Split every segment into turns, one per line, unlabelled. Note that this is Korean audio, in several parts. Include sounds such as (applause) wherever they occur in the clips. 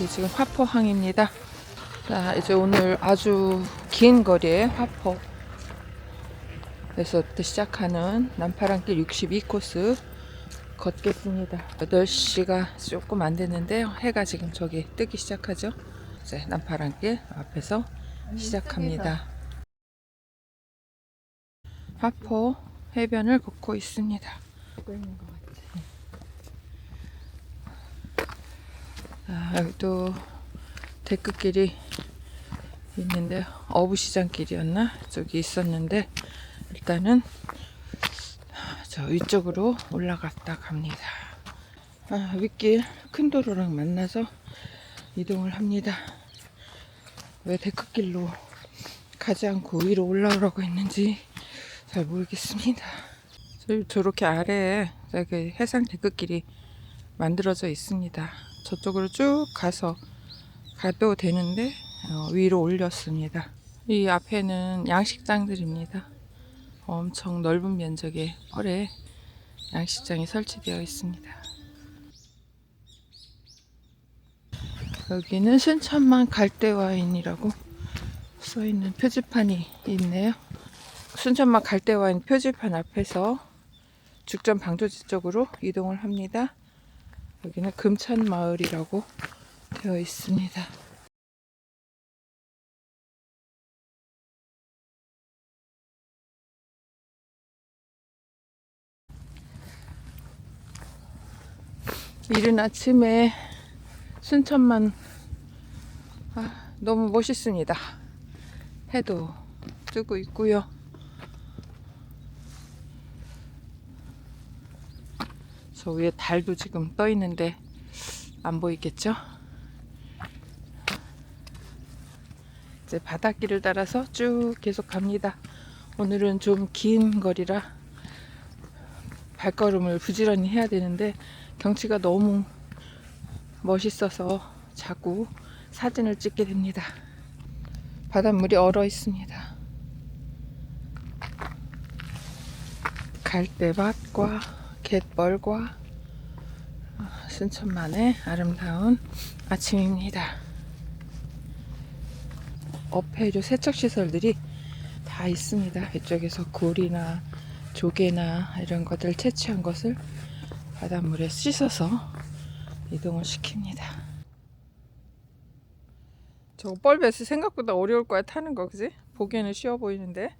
아, 여기 지금 화포항입니다. 자, 이제 오늘 아주 긴 거리의 화포. 에서부터 시작하는 남파랑길 62코스 걷겠습니다. 8시가 조금 안 됐는데요. 해가 지금 저기 뜨기 시작하죠. 이제 남파랑길 앞에서 시작합니다. 화포 해변을 걷고 있습니다. 아, 여기 또 데크길이 있는데 어부시장길이었나 저기 있었는데 일단은 저 위쪽으로 올라갔다 갑니다. 아, 윗길 큰 도로랑 만나서 이동을 합니다. 왜 데크길로 가지 않고 위로 올라오라고 했는지 잘 모르겠습니다. 저- 저렇게 아래에 해상 데크길이 만들어져 있습니다. 저쪽으로 쭉 가서 가도 되는데 어, 위로 올렸습니다. 이 앞에는 양식장들입니다. 엄청 넓은 면적의 헐에 양식장이 설치되어 있습니다. 여기는 순천만 갈대와인이라고 써 있는 표지판이 있네요. 순천만 갈대와인 표지판 앞에서 죽전 방조지 쪽으로 이동을 합니다. 여기는 금천 마을이라고 되어 있습니다. 이른 아침에 순천만 아, 너무 멋있습니다. 해도 뜨고 있고요. 저 위에 달도 지금 떠 있는데 안 보이겠죠? 이제 바닷길을 따라서 쭉 계속 갑니다. 오늘은 좀 긴 거리라 발걸음을 부지런히 해야 되는데 경치가 너무 멋있어서 자꾸 사진을 찍게 됩니다. 바닷물이 얼어 있습니다. 갈대밭과 갯벌과 아, 순천만의 아름다운 아침입니다. 어패류 세척시설들이 다 있습니다. 이쪽에서 굴이나 조개나 이런 것들 채취한 것을 바닷물에 씻어서 이동을 시킵니다. 저거 뻘베스 생각보다 어려울 거야 타는 거 그지? 보기에는 쉬워 보이는데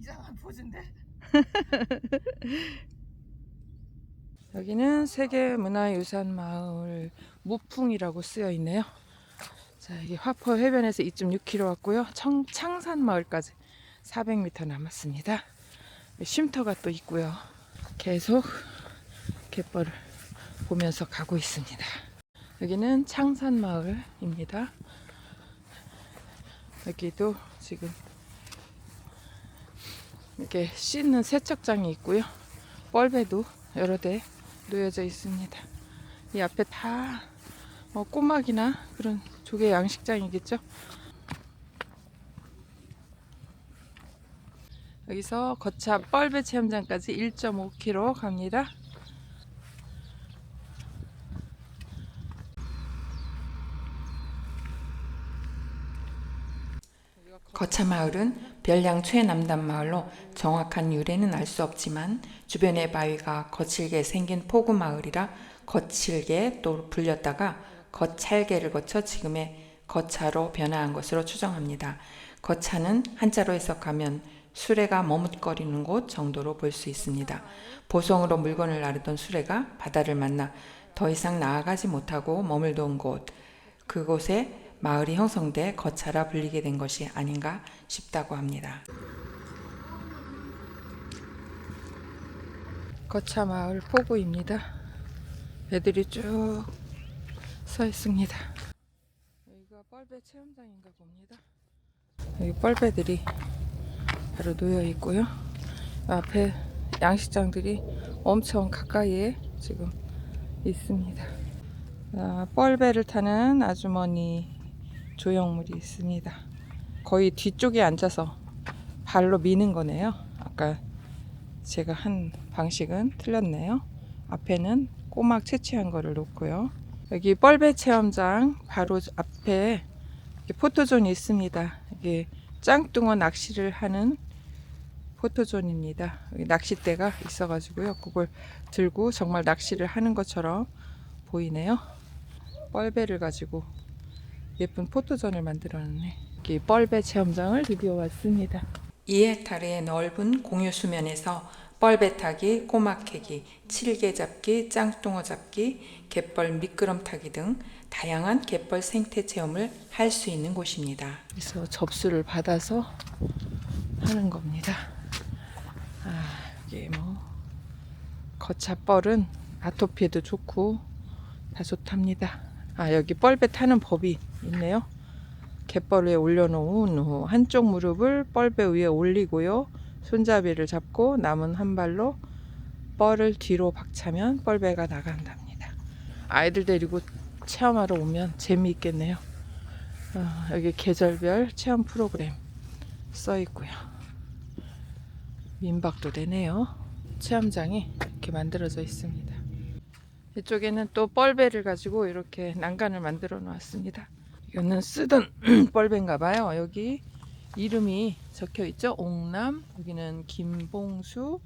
이상한 포즈인데 (laughs) 여기는 세계문화유산 마을 무풍이라고 쓰여 있네요. 자, 여기 화포 해변에서 2.6km 왔고요. 청, 창산 마을까지 400m 남았습니다. 쉼터가 또 있고요. 계속 갯벌을 보면서 가고 있습니다. 여기는 창산 마을입니다. 여기도 지금 이렇게 씻는 세척장이 있고요. 뻘배도 여러 대 놓여져 있습니다. 이 앞에 다 어, 꼬막이나 그런 조개 양식장이겠죠. 여기서 거차 뻘배 체험장까지 1.5km 갑니다.
거차 마을은 별량 최남단 마을로 정확한 유래는 알 수 없지만 주변의 바위가 거칠게 생긴 포구 마을이라 거칠게 또 불렸다가 거찰계를 거쳐 지금의 거차로 변화한 것으로 추정합니다. 거차는 한자로 해석하면 수레가 머뭇거리는 곳 정도로 볼 수 있습니다. 보송으로 물건을 나르던 수레가 바다를 만나 더 이상 나아가지 못하고 머물던 곳, 그곳에 마을이 형성돼 거차라 불리게 된 것이 아닌가 싶다고 합니다.
거차 마을 포구입니다. 배들이 쭉 서 있습니다. 여기가 뻘배 체험장인가 봅니다. 여기 뻘배들이 바로 놓여 있고요. 앞에 양식장들이 엄청 가까이에 지금 있습니다. 아, 뻘배를 타는 아주머니 조형물이 있습니다. 거의 뒤쪽에 앉아서 발로 미는 거네요. 아까 제가 한 방식은 틀렸네요. 앞에는 꼬막 채취한 거를 놓고요. 여기 뻘배 체험장 바로 앞에 포토존이 있습니다. 이게 짱뚱어 낚시를 하는 포토존입니다. 낚싯대가 있어가지고요. 그걸 들고 정말 낚시를 하는 것처럼 보이네요. 뻘배를 가지고 예쁜 포토존을 만들어놨네. 여기 뻘배 체험장을 드디어 왔습니다.
2헥타르의 넓은 공유 수면에서 뻘배 타기, 꼬막 캐기, 칠개 잡기, 짱뚱어 잡기, 갯벌 미끄럼 타기 등 다양한 갯벌 생태 체험을 할 수 있는 곳입니다.
그래서 접수를 받아서 하는 겁니다. 아, 이게 뭐 거차뻘은 아토피에도 좋고 다 좋답니다. 아, 여기 뻘배 타는 법이 있네요. 갯벌 위에 올려놓은 후 한쪽 무릎을 뻘배 위에 올리고요. 손잡이를 잡고 남은 한 발로 뻘을 뒤로 박차면 뻘배가 나간답니다. 아이들 데리고 체험하러 오면 재미있겠네요. 어, 여기 계절별 체험 프로그램 써 있고요. 민박도 되네요. 체험장이 이렇게 만들어져 있습니다. 이쪽에는 또 뻘배를 가지고 이렇게 난간을 만들어 놓았습니다. 이거는 쓰던 (clears throat) 뻘배인가 봐요. 여기 이름이 적혀 있죠. 옥남, 여기는 김봉수.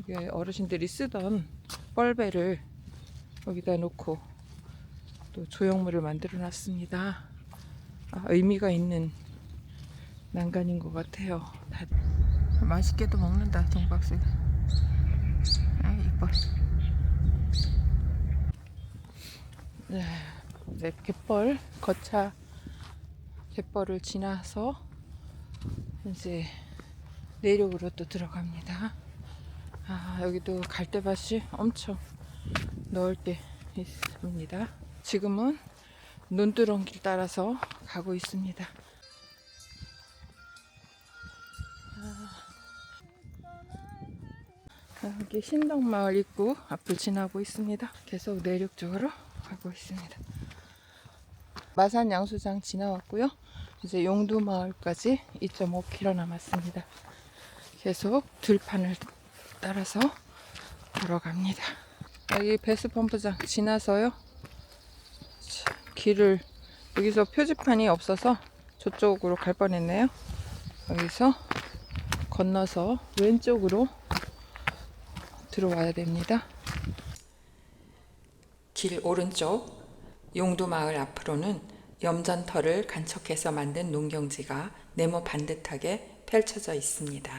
여기 어르신들이 쓰던 뻘배를 여기다 놓고 또 조형물을 만들어 놨습니다. 아, 의미가 있는 난간인 것 같아요. 다 맛있게도 먹는다 동박스. 아 이뻐. 네, 갯벌 거차 갯벌을 지나서 이제 내륙으로 또 들어갑니다. 아 여기도 갈대밭이 엄청 넓게 있습니다. 지금은 논두렁길 따라서 가고 있습니다. 아, 여기 신덕마을 입구 앞을 지나고 있습니다. 계속 내륙 쪽으로 가고 있습니다. 마산 양수장 지나왔고요. 이제 용두 마을까지 2.5km 남았습니다. 계속 들판을 따라서 걸어갑니다. 여기 배수 펌프장 지나서요. 길을 여기서 표지판이 없어서 저쪽으로 갈 뻔했네요. 여기서 건너서 왼쪽으로 들어와야 됩니다.
길 오른쪽 용두마을 앞으로는 염전터를 간척해서 만든 농경지가 네모 반듯하게 펼쳐져 있습니다.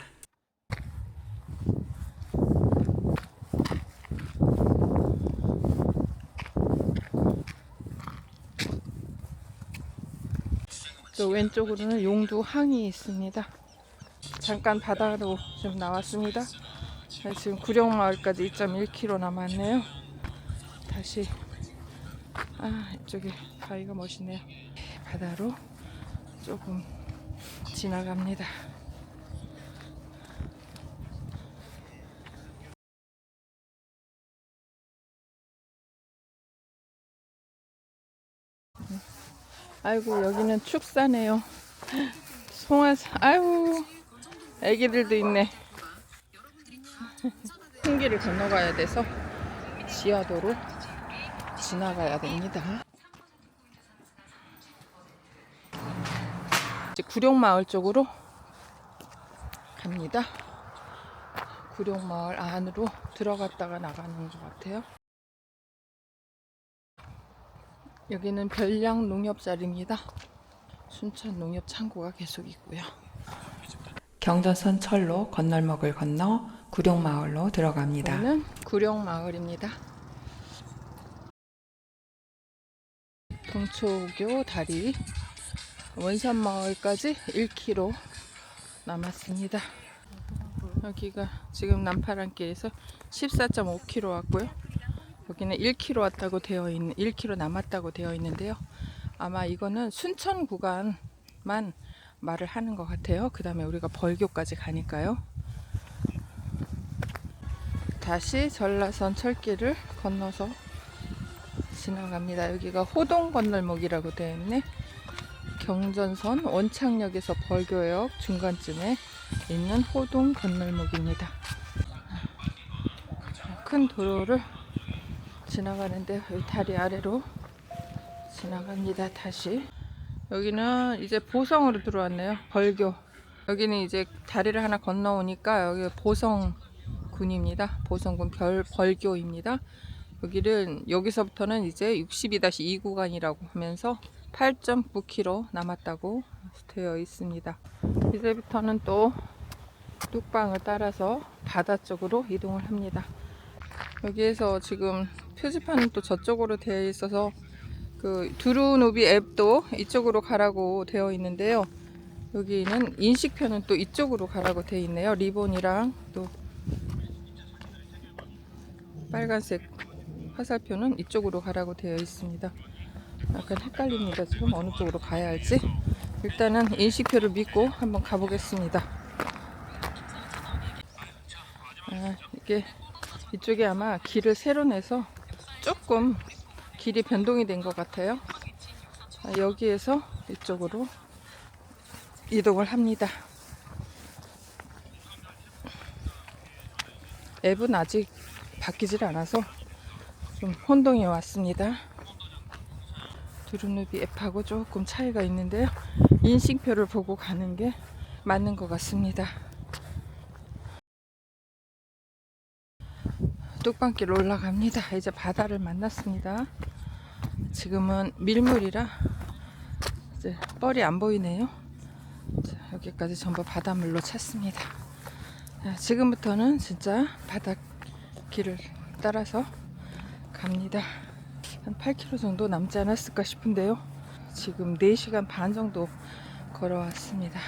저 왼쪽으로는 용두항이 있습니다. 잠깐 바다로 좀 나왔습니다. 네, 지금 구령마을까지 2.1km 남았네요. 다시 아 이쪽에 바위가 멋있네요. 바다로 조금 지나갑니다. 아이고 여기는 축사네요. 송화사 아이고 애기들도 있네. (laughs) 흰길을 건너가야 돼서 지하도로 지나가야 됩니다. 이제 구룡마을 쪽으로 갑니다. 구룡마을 안으로 들어갔다가 나가는 것 같아요. 여기는 별량 농협자리입니다. 순천 농협 창고가 계속 있고요.
경전선 철로 건널목을 건너 구룡마을로 들어갑니다.
여기는 구룡마을입니다. 동초교 다리 원산마을까지 1km 남았습니다. 여기가 지금 남파랑길에서 14.5km 왔고요. 여기는 1km 왔다고 되어 있는 1km 남았다고 되어 있는데요. 아마 이거는 순천 구간만 말을 하는 것 같아요. 그 다음에 우리가 벌교까지 가니까요. 다시 전라선 철길을 건너서 지나갑니다. 여기가 호동 건널목이라고 되어 있네. 경전선 원창역에서 벌교역 중간쯤에 있는 호동 건널목입니다. 큰 도로를 지나가는데 다리 아래로 지나갑니다. 다시 여기는 이제 보성으로 들어왔네요. 벌교. 여기는 이제 다리를 하나 건너오니까 여기 보성군입니다. 보성군 별 벌교입니다. 여기는 여기서부터는 이제 62-2 구간이라고 하면서 8.9km 남았다고 되어 있습니다. 이제부터는 또 뚝방을 따라서 바다 쪽으로 이동을 합니다. 여기에서 지금 표지판은 또 저쪽으로 되어 있어서 그 두루누비 앱도 이쪽으로 가라고 되어 있는데요. 여기는 인식표는 또 이쪽으로 가라고 되어 있네요. 리본이랑 또 빨간색 화살표는 이쪽으로 가라고 되어 있습니다. 약간 헷갈립니다. 지금 어느 쪽으로 가야 할지. 일단은 인식표를 믿고 한번 가보겠습니다. 아, 이게 이쪽에 아마 길을 새로 내서 조금 길이 변동이 된 것 같아요. 아, 여기에서 이쪽으로 이동을 합니다. 앱은 아직 바뀌질 않아서 좀 혼동이 왔습니다. 두루누비 앱하고 조금 차이가 있는데요. 인식표를 보고 가는 게 맞는 것 같습니다. 뚝방길 올라갑니다. 이제 바다를 만났습니다. 지금은 밀물이라 이제 뻘이 안 보이네요. 자, 여기까지 전부 바닷물로 찼습니다. 자, 지금부터는 진짜 바닷길을 따라서 갑니다. 한 8km 정도 남지 않았을까 싶은데요. 지금 4시간 반 정도 걸어왔습니다.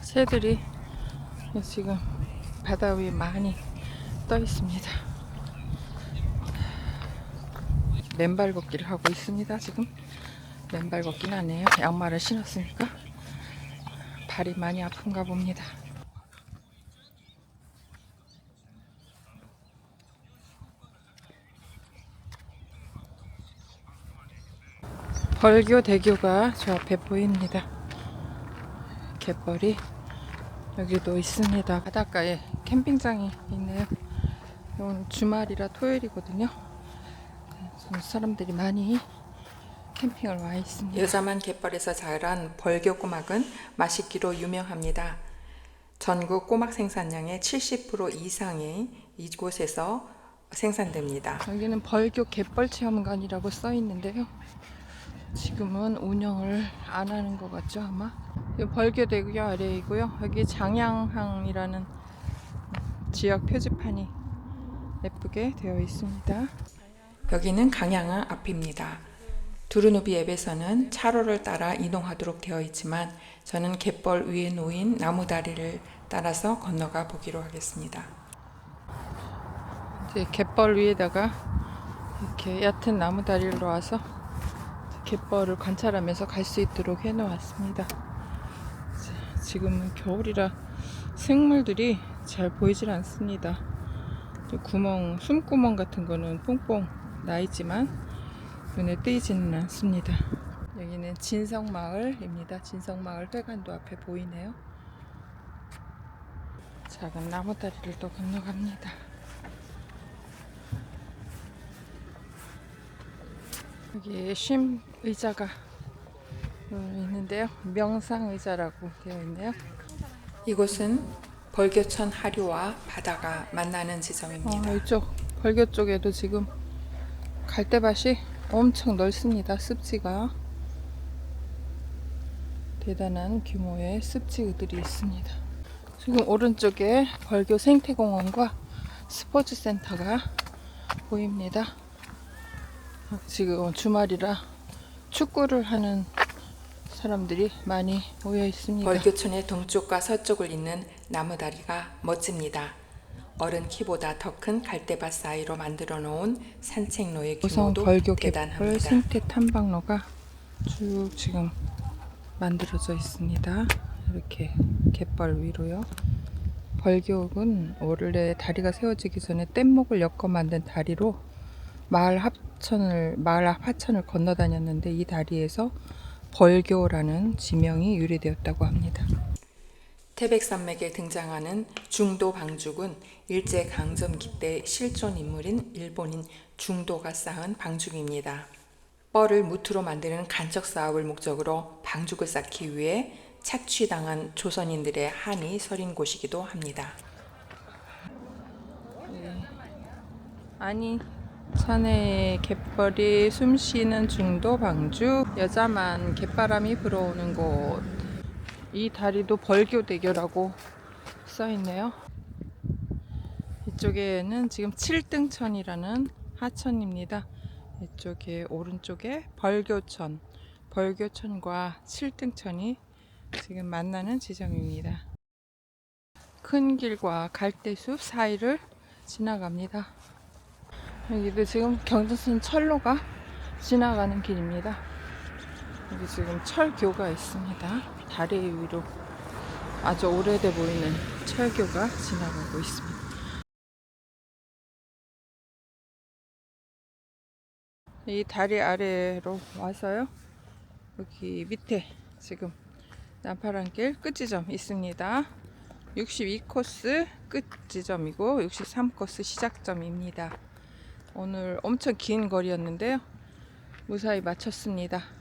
새들이 지금 바다 위에 많이 떠 있습니다. 맨발 걷기를 하고 있습니다. 지금 맨발 걷기는 아니에요. 양말을 신었으니까 발이 많이 아픈가 봅니다. 벌교 대교가 저 앞에 보입니다. 갯벌이 여기도 있습니다. 바닷가에 캠핑장이 있네요. 오늘 주말이라 토요일이거든요. 사람들이 많이 캠핑을 와 있습니다.
여자만 갯벌에서 자란 벌교 꼬막은 맛있기로 유명합니다. 전국 꼬막 생산량의 70% 이상이 이곳에서 생산됩니다.
여기는 벌교 갯벌 체험관이라고 써 있는데요. 지금은 운영을 안 하는 것 같죠 아마. 이 벌교대교 아래이고요. 여기 장양항이라는 지역 표지판이 예쁘게 되어 있습니다.
여기는 강양항 앞입니다. 두루누비 앱에서는 차로를 따라 이동하도록 되어 있지만 저는 갯벌 위에 놓인 나무 다리를 따라서 건너가 보기로 하겠습니다.
이제 갯벌 위에다가 이렇게 얕은 나무 다리를 놓아서 갯벌을 관찰하면서 갈 수 있도록 해놓았습니다. 자, 지금은 겨울이라 생물들이 잘 보이질 않습니다. 저 구멍, 숨구멍 같은 거는 뽕뽕 나 있지만 눈에 띄지는 않습니다. 여기는 진성마을입니다. 진성마을 회관도 앞에 보이네요. 작은 나무 다리를 또 건너갑니다. 여기 쉼 의자가 있는데요. 명상 의자라고 되어 있네요.
이곳은 벌교천 하류와 바다가 만나는 지점입니다.
어, 이쪽 벌교 쪽에도 지금 갈대밭이 엄청 넓습니다. 습지가 대단한 규모의 습지들이 있습니다. 지금 오른쪽에 벌교 생태공원과 스포츠 센터가 보입니다. 지금 주말이라 축구를 하는 사람들이 많이 모여 있습니다.
벌교천의 동쪽과 서쪽을 잇는 나무다리가 멋집니다. 어른 키보다 더 큰 갈대밭 사이로 만들어 놓은 산책로의
우선
규모도
벌교 갯벌
대단합니다.
생태 탐방로가 쭉 지금 만들어져 있습니다. 이렇게 갯벌 위로요. 벌교는 원래 다리가 세워지기 전에 뗏목을 엮어 만든 다리로 마을 합천을 마을 앞 하천을 건너 다녔는데 이 다리에서 벌교라는 지명이 유래되었다고 합니다.
태백산맥에 등장하는 중도 방죽은 일제 강점기 때 실존 인물인 일본인 중도가 쌓은 방죽입니다. 뻘을 무트로 만드는 간척 사업을 목적으로 방죽을 쌓기 위해 착취당한 조선인들의 한이 서린 곳이기도 합니다.
아니 산에 갯벌이 숨쉬는 중도 방주 여자만 갯바람이 불어오는 곳. 이 다리도 벌교대교라고 써있네요. 이쪽에는 지금 7등천이라는 하천입니다. 이쪽에 오른쪽에 벌교천. 벌교천과 7등천이 지금 만나는 지점입니다. 큰 길과 갈대숲 사이를 지나갑니다 여기도 지금 경전선 철로가 지나가는 길입니다. 여기 지금 철교가 있습니다. 다리 위로 아주 오래돼 보이는 철교가 지나가고 있습니다. 이 다리 아래로 와서요. 여기 밑에 지금 남파란길 끝지점 있습니다. 62코스 끝지점이고 63코스 시작점입니다. 오늘 엄청 긴 거리였는데요. 무사히 마쳤습니다.